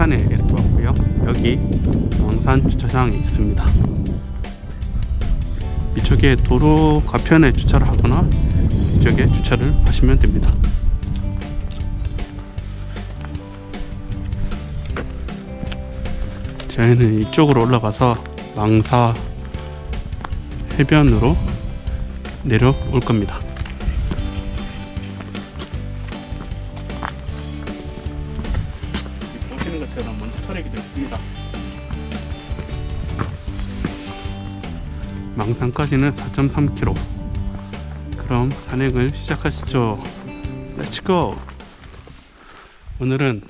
망산에 이렇게 왔고요. 여기 망산 주차장이 있습니다. 이쪽에 도로 가편에 주차를 하거나 이쪽에 주차를 하시면 됩니다. 저희는 이쪽으로 올라가서 망사 해변으로 내려올 겁니다. 산까지는 4.3km. 그럼 산행을 시작하시죠. 렛츠고! 오늘은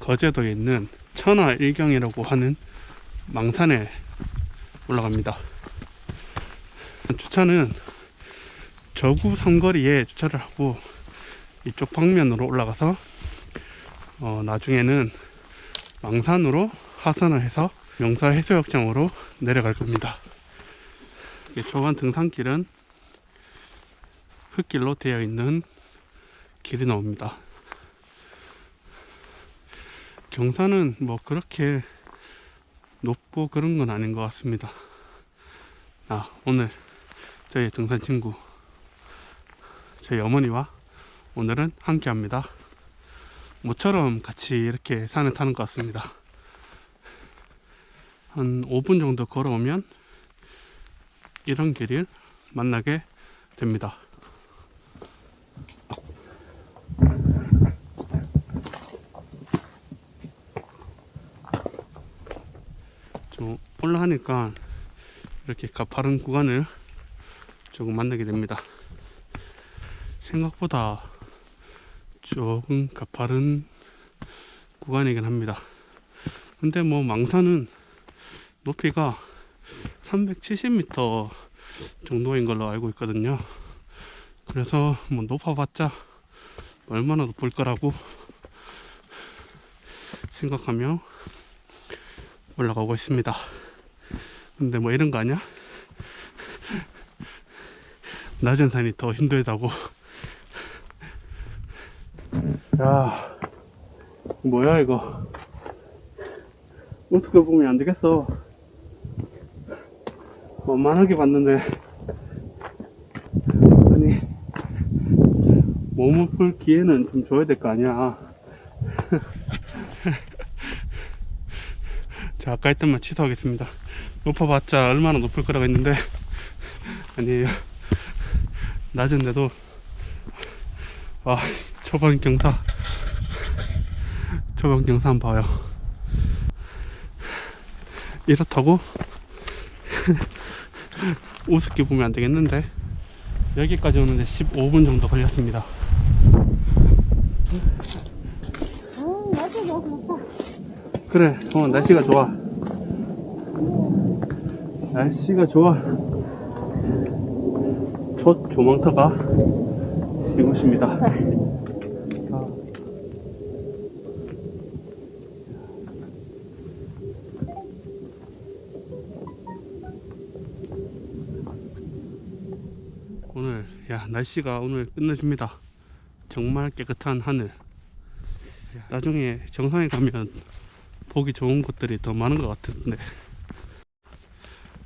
거제도에 있는 천하 일경이라고 하는 망산에 올라갑니다. 주차는 저구 삼거리에 주차를 하고 이쪽 방면으로 올라가서 어, 나중에는 망산으로 하산을 해서 명사 해수욕장으로 내려갈 겁니다. 이 초반 등산길은 흙길로 되어 있는 길이 나옵니다. 경사는 뭐 그렇게 높고 그런 건 아닌 것 같습니다. 아, 오늘 저희 등산 친구, 저희 어머니와 오늘은 함께 합니다. 모처럼 같이 이렇게 산을 타는 것 같습니다. 한 5분 정도 걸어오면 이런 길을 만나게 됩니다. 좀 올라가니까 이렇게 가파른 구간을 조금 만나게 됩니다. 생각보다 조금 가파른 구간이긴 합니다. 근데 뭐 망산은 높이가 370m 정도인 걸로 알고 있거든요. 그래서 뭐 높아봤자 얼마나 높을 거라고 생각하며 올라가고 있습니다. 근데 뭐 이런 거 아니야? 낮은 산이 더 힘들다고. 야, 뭐야 이거? 어떻게 보면 안 되겠어. 만만하게 봤는데, 아니 몸을 풀 기회는 좀 줘야 될 거 아니야. 자, 아까 했던 말 취소하겠습니다. 높아봤자 얼마나 높을 거라고 했는데, 아니에요. 낮은데도, 와, 초반 경사, 초반 경사 한번 봐요. 이렇다고 우습게 보면 안 되겠는데, 여기까지 오는데 15분 정도 걸렸습니다. 그래, 어, 날씨가 좋아. 날씨가 좋아. 첫 조망터가 이곳입니다. 아. 오늘, 야, 날씨가 오늘 끝내줍니다. 정말 깨끗한 하늘. 야, 나중에 정상에 가면 보기 좋은 곳들이 더 많은 것 같은데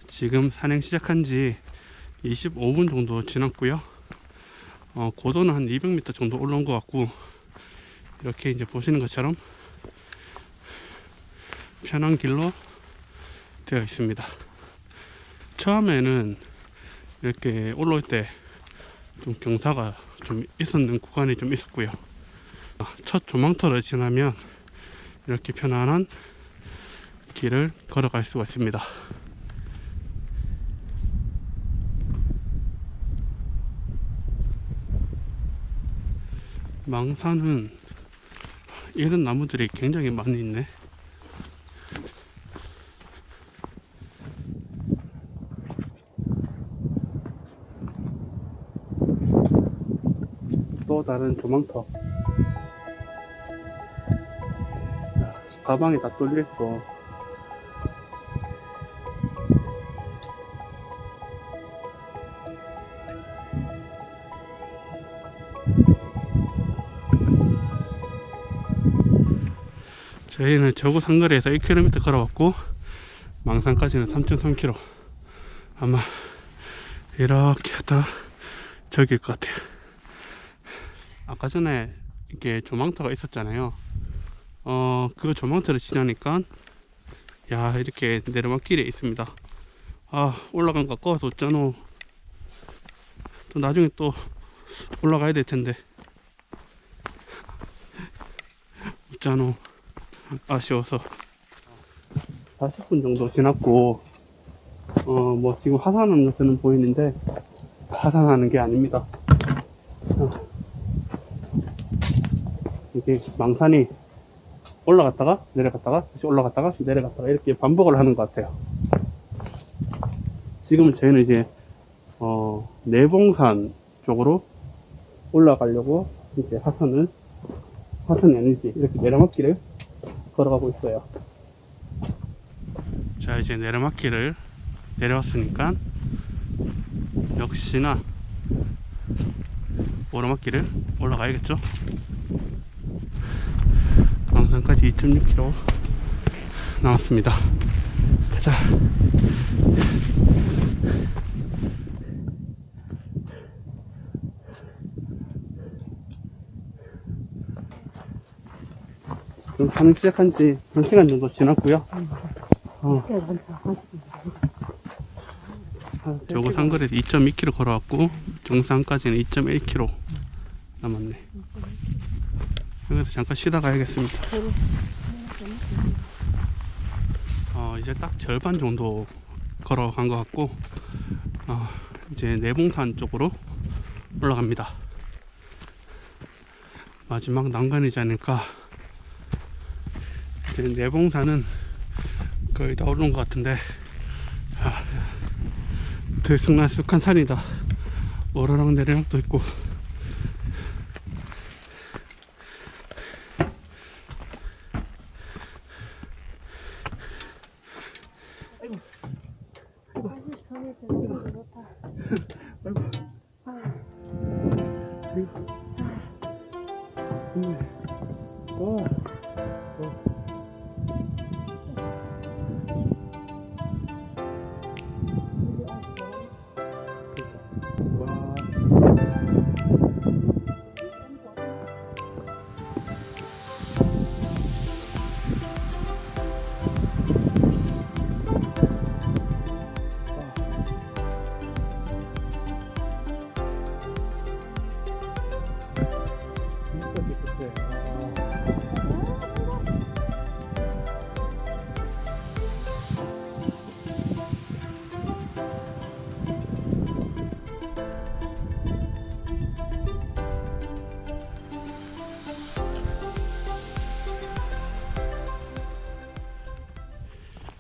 지금 산행 시작한 지 25분 정도 지났고요 어, 고도는 한 200m 정도 올라온 것 같고 이렇게 이제 보시는 것처럼 편한 길로 되어 있습니다 처음에는 이렇게 올라올 때 좀 경사가 좀 있었는 구간이 좀 있었고요 아, 첫 조망터를 지나면 이렇게 편안한 길을 걸어갈 수가 있습니다. 망산은 이런 나무들이 굉장히 많이 있네. 또 다른 조망터. 가방이 다 뚫려있고 저희는 저구 상거리에서 1km 걸어왔고 망산까지는 3.3km 아마 이렇게 하다가 저길 것 같아요 아까 전에 이게 조망터가 있었잖아요. 어 그 조망터를 지나니까 야 이렇게 내리막길에 있습니다. 아 올라간 거 아까워서 없잖아 또 나중에 또 올라가야 될 텐데. 없잖아 아쉬워서. 40분 정도 지났고 어 뭐 지금 하산하는 것처럼 보이는데 하산하는 게 아닙니다 이게 망산이 올라갔다가 내려갔다가 다시 올라갔다가 내려갔다가 이렇게 반복을 하는 것 같아요. 지금 저희는 이제 어 내봉산 쪽으로 올라가려고 이제 하산을 하산이 아니지 이렇게 내려막길을 걸어가고 있어요. 자 이제 내려막길을 내려왔으니까 역시나 오르막길을 올라가야겠죠 망산까지 2.6km 나왔습니다. 가자. 하는 시작한 지 한 시간 정도 지났고요. 어, 저거 상거리에서 2.2km 걸어왔고 정상까지는 2.1km 남았네. 여기서 잠깐 쉬다 가야겠습니다. 어, 이제 딱 절반 정도 걸어간 것 같고 어, 이제 내봉산 쪽으로 올라갑니다. 마지막 난간이지 않을까. 이제 내봉산은 거의 다 오른 것 같은데 들쑥날쑥한 산이다. 오르락 내리락도 있고.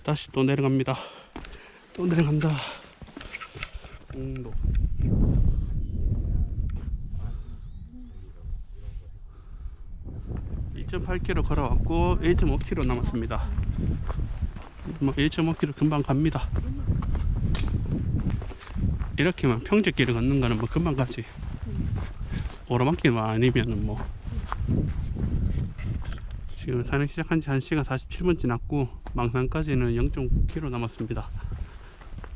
다시 또 내려갑니다. 또 내려간다. 공도. 이 2.8km 걸어왔고 1.5km 남았습니다. 뭐 1.5km 금방 갑니다. 이렇게만 평지길을 걷는 거는 뭐 금방 가지. 오르막길만 아니면은 뭐 지금 산행 시작한 지 1시간 47분 지났고 망산까지는 0.9km 남았습니다.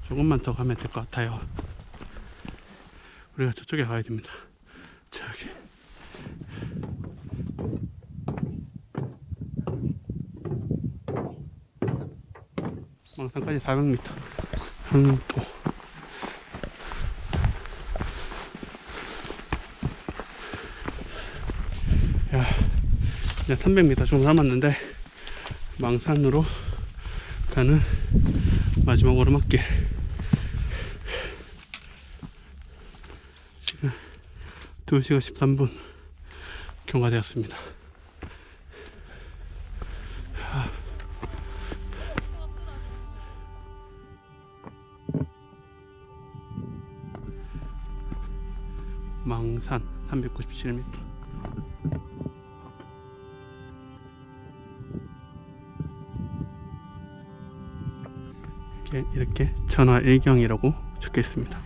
조금만 더 가면 될 것 같아요. 우리가 저쪽에 가야 됩니다. 저기. 망산까지 400m. 항도. 야, 이제 300m 정도 남았는데 망산으로 가는 마지막 오르막길. 지금 2시간 13분 경과되었습니다. 망산 397m. 이렇게, 이렇게 전화 일경이라고 적혀 있습니다.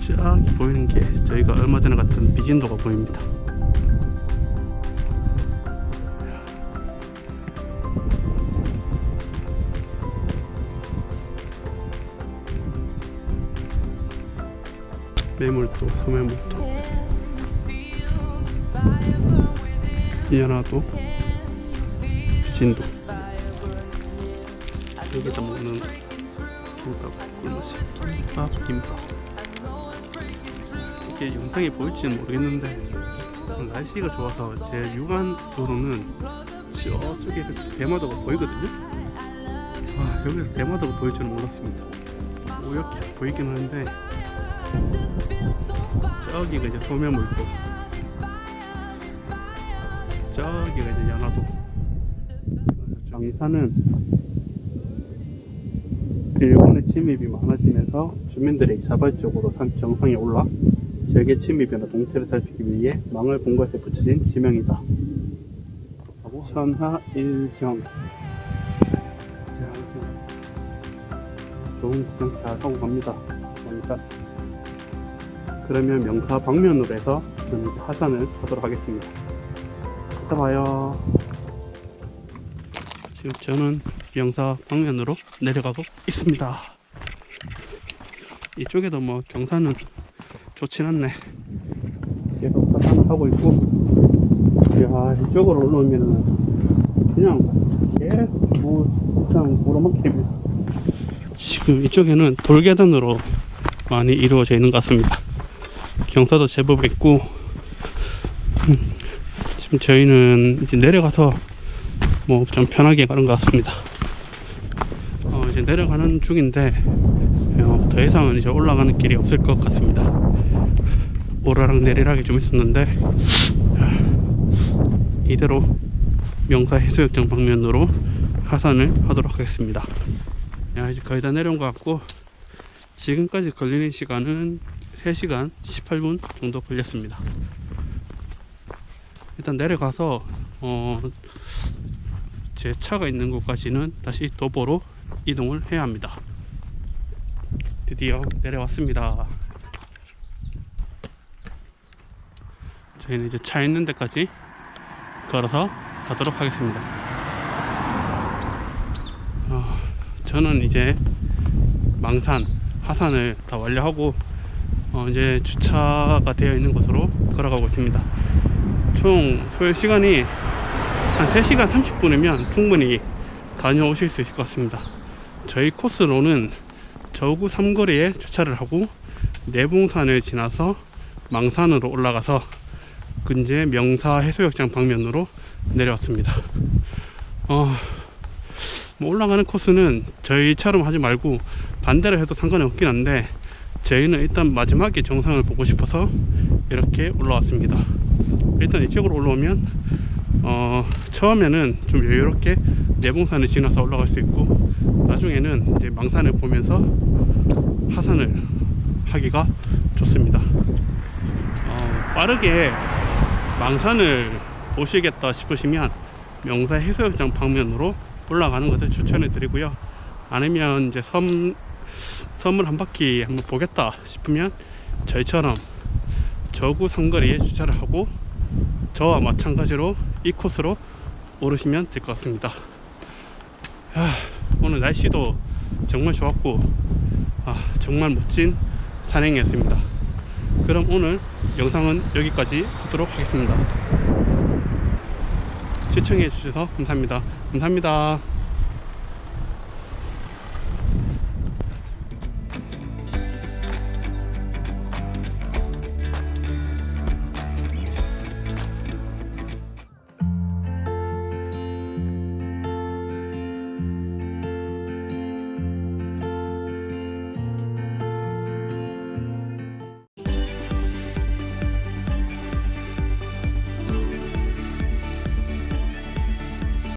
저기 보이는 게 저희가 얼마 전에 갔던 비진도가 보입니다. 매물도 소매물도 이하나도. 비진도. 여기다 먹는 김밥 꿀맛이. 김밥 김밥. 이게 영상에 보일지는 모르겠는데 날씨가 좋아서 제 육안으로는 저쪽에 그 대마도가 보이거든요? 와 여기서 대마도가 보일 줄은 몰랐습니다. 이렇게 보이긴 하는데 저기가 이제 소매물도 저기가 이제 연화도 정의사는 일본의 침입이 많아지면서 주민들이 자발적으로 산 정상에 올라 지역의 침입이나 동태를 살피기 위해 망을 본 것에 붙여진 지명이다. 천하 일경. 좋은 구경 잘 하고 갑니다. 감사. 그러면 명사 방면으로 해서 저는 하산을 하도록 하겠습니다. 이따 봐요. 지금 저는 명사 방면으로 내려가고 있습니다. 이쪽에도 뭐 경사는 좋진 않네. 계속 하고 있고, 야 이쪽으로 올라오면은 그냥 계속 뭐 그냥 오르막길입니다. 지금 이쪽에는 돌계단으로 많이 이루어져 있는 것 같습니다. 경사도 제법 있고, 음, 지금 저희는 이제 내려가서 뭐 좀 편하게 가는 것 같습니다. 어, 이제 내려가는 중인데 어, 더 이상은 이제 올라가는 길이 없을 것 같습니다. 오르락 내리락이 좀 있었는데 아, 이대로 명사 해수욕장 방면으로 하산을 하도록 하겠습니다. 야, 이제 거의 다 내려온 것 같고 지금까지 걸리는 시간은 3시간 18분 정도 걸렸습니다. 일단 내려가서 어, 제 차가 있는 곳까지는 다시 도보로 이동을 해야 합니다. 드디어 내려왔습니다. 저희는 이제 차 있는 데까지 걸어서 가도록 하겠습니다. 어, 저는 이제 망산, 하산을 다 완료하고 어, 이제 주차가 되어 있는 곳으로 걸어가고 있습니다. 총 소요 시간이 한 3시간 30분이면 충분히 다녀오실 수 있을 것 같습니다. 저희 코스로는 저구 삼거리에 주차를 하고 내봉산을 지나서 망산으로 올라가서 근제 명사 해수욕장 방면으로 내려왔습니다. 어, 뭐 올라가는 코스는 저희처럼 하지 말고 반대로 해도 상관이 없긴 한데 저희는 일단 마지막에 정상을 보고 싶어서 이렇게 올라왔습니다. 일단 이쪽으로 올라오면 어, 처음에는 좀 여유롭게 내봉산을 지나서 올라갈 수 있고 나중에는 이제 망산을 보면서 하산을 하기가 좋습니다. 어, 빠르게 망산을 보시겠다 싶으시면 명사 해수욕장 방면으로 올라가는 것을 추천해 드리고요. 아니면 이제 섬 섬을 한 바퀴 한번 보겠다 싶으면 저희처럼 저구 삼거리에 주차를 하고 저와 마찬가지로 이 코스로 오르시면 될 것 같습니다. 아, 오늘 날씨도 정말 좋았고 아, 정말 멋진 산행이었습니다. 그럼 오늘 영상은 여기까지 하도록 하겠습니다. 시청해 주셔서 감사합니다. 감사합니다.